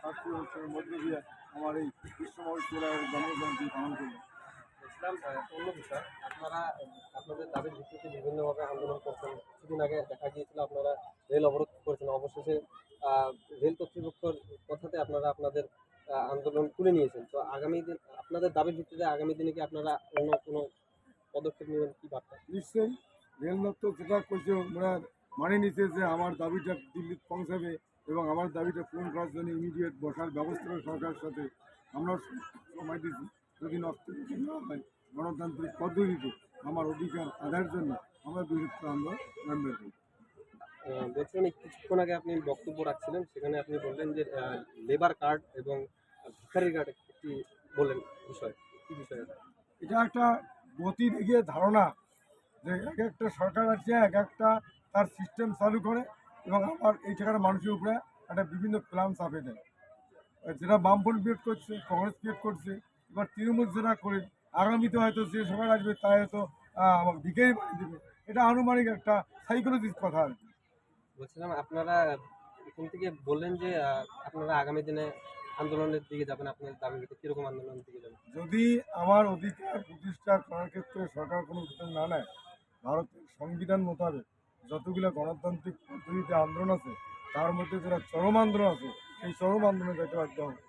শাস্তি অনুষ্ঠানের মধ্যে দিয়ে আমার এই কৃষ্ণময় চূড়ার জন্মজয়ন্তী পালন করলাম ইসলাম অন্য বিষয় আপনারা আপনাদের দাবির ভিত্তিতে বিভিন্নভাবে আন্দোলন করছেন। কিছুদিন আগে দেখা গিয়েছিল আপনারা রেল অবরোধ করেছেন। অবশেষে রেল কর্তৃপক্ষের কথাতে আপনারা আপনাদের আন্দোলন তুলে নিয়েছেন। তো আগামী দিন আপনাদের দাবির ভিত্তিতে আগামী দিনে কি আপনারা অন্য কোনো পদক্ষেপ নেবেন? কি বার্তা? নিশ্চয়ই রেল দপ্তর যেটা করছে মানে নিচ্ছে যে আমার দাবিটা দিল্লি পৌঁছাবে। এবং আমার দাবিটা পূরণ করার জন্য ইমিডিয়েট বসার ব্যবস্থা সরকারের সাথে। আমরা সময় দিচ্ছি যদি নষ্ট না হয় গণতান্ত্রিক পদ্ধতিতে আমার অধিকার আদায়ের জন্য আমরা বিরুদ্ধ আমরা নামবে করি বলছিলেন কিছুক্ষণ আগে আপনি বক্তব্য রাখছিলেন সেখানে আপনি বললেন যে লেবার কার্ড এবং ভিখারি কার্ড একটি বললেন বিষয়। কি বিষয় এটা? এটা একটা গতি দেখিয়ে ধারণা যে এক একটা সরকার আছে এক একটা তার সিস্টেম চালু করে এবং আমার এই টাকার মানুষের উপরে একটা বিভিন্ন প্ল্যান চাপে দেয় যেটা বামফ্রন্ট ক্রিয়েট করছে কংগ্রেস ক্রিয়েট করছে এবার তৃণমূল যেটা করে আগামীতে হয়তো যে সরকার আসবে তা হয়তো আমার ভিকেই বানিয়ে দেবে। এটা আনুমানিক একটা সাইকোলজির কথা আর কি। বলছিলাম আপনারা এখান থেকে বললেন যে আপনারা আগামী দিনে আন্দোলনের দিকে যাবেন আপনাদের দাবির ভিত্তিতে কীরকম আন্দোলনের দিকে যাবেন? যদি আমার অধিকার প্রতিষ্ঠা করার ক্ষেত্রে সরকার কোনো উদ্যোগ না নেয় ভারতের সংবিধান মোতাবেক যতগুলো গণতান্ত্রিক পদ্ধতিতে আন্দোলন আছে, তার মধ্যে যারা চরম আন্দোলন আছে, সেই চরম আন্দোলনে যেতে বাধ্য হবে।